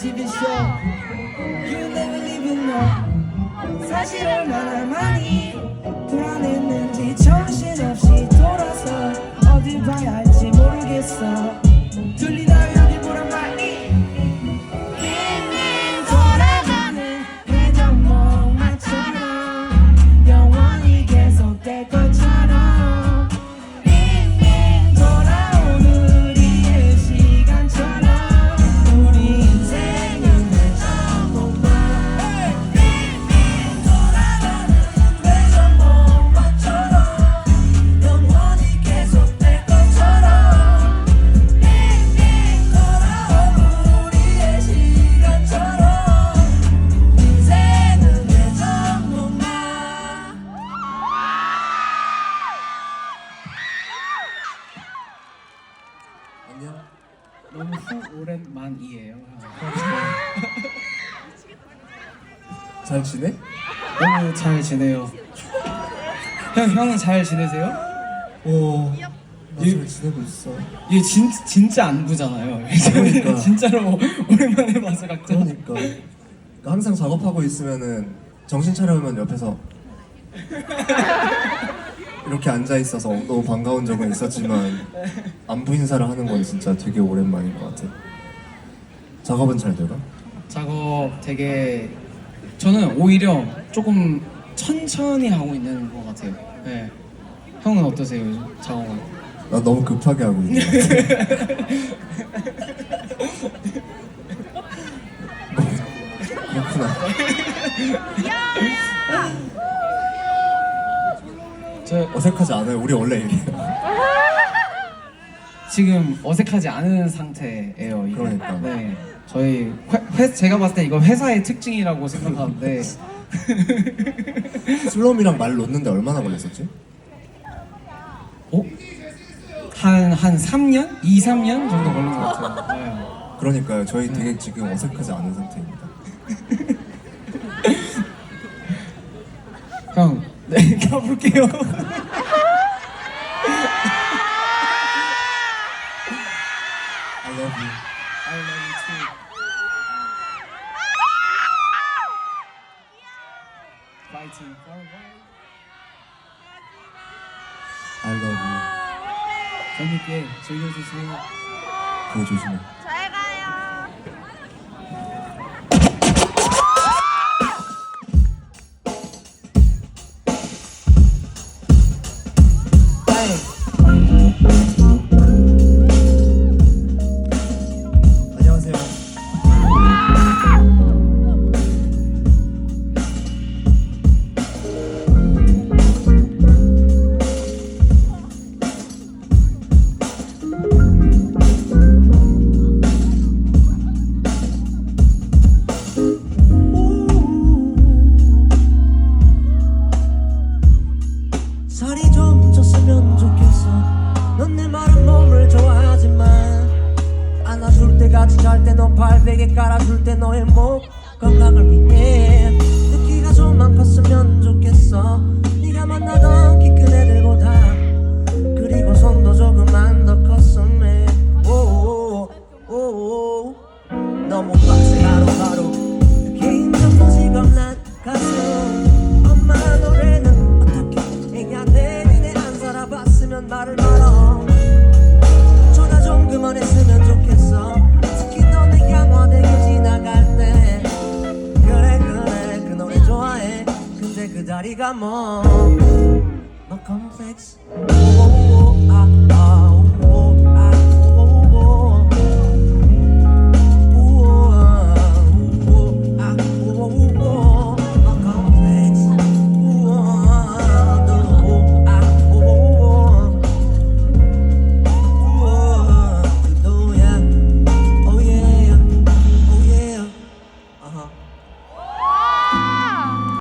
TV 쇼 You never leave me, no 사실을 말할 만이 너무 후 오랜만이에요. 잘 지내? 너무 잘 지내요. 형 형은 잘 지내세요? 오. 이- 나잘 지내고 있어. 얘 진, 진짜 안 부잖아요. 그러니까. 진짜로 오랜만에 봐서 각자. 그러니까. 그러니까 항상 작업하고 있으면은 정신 차려오면 옆에서 이렇게 앉아 있어서 너무 반가운 적은 있었지만 안부 인사를 하는 건 진짜 되게 오랜만인 것 같아. 작업은 잘 되나? 작업 되게 저는 오히려 조금 천천히 하고 있는 것 같아요. 네. 형은 어떠세요 요즘 작업은? 나 너무 급하게 하고 있는 것 같아. 그렇구나. 저 어색하지 않아요. 우리 원래 이래요. 지금 어색하지 않은 상태예요. 이게. 그러니까. 네. 저희 회, 회- 제가 봤을 때 이건 회사의 특징이라고 생각하는데 슬럼이랑 말 놓는데 얼마나 걸렸었지? 어? 한, 한 3년? 2, 3년 정도 걸린 것 같아요. 그러니까요. 저희 되게 지금 어색하지 않은 상태입니다. 네. 형, 네, 가볼게요. 재밌게 즐겨주세요. 그거 조심해. 살이 좀 쪘으면 좋겠어. 넌 내 마른 몸을 좋아하지만 안아줄 때 같이 잘 때 너 발베개 깔아줄 때 너의 목 건강을 위해 살아봤으면 말을 말어 전화 좀 그만했으면 좋겠어. 특히 너네 양화대교 지나갈 때. 그래 그래 그 노래 좋아해. 근데 그 자리가 뭐? 너 컴플렉스 아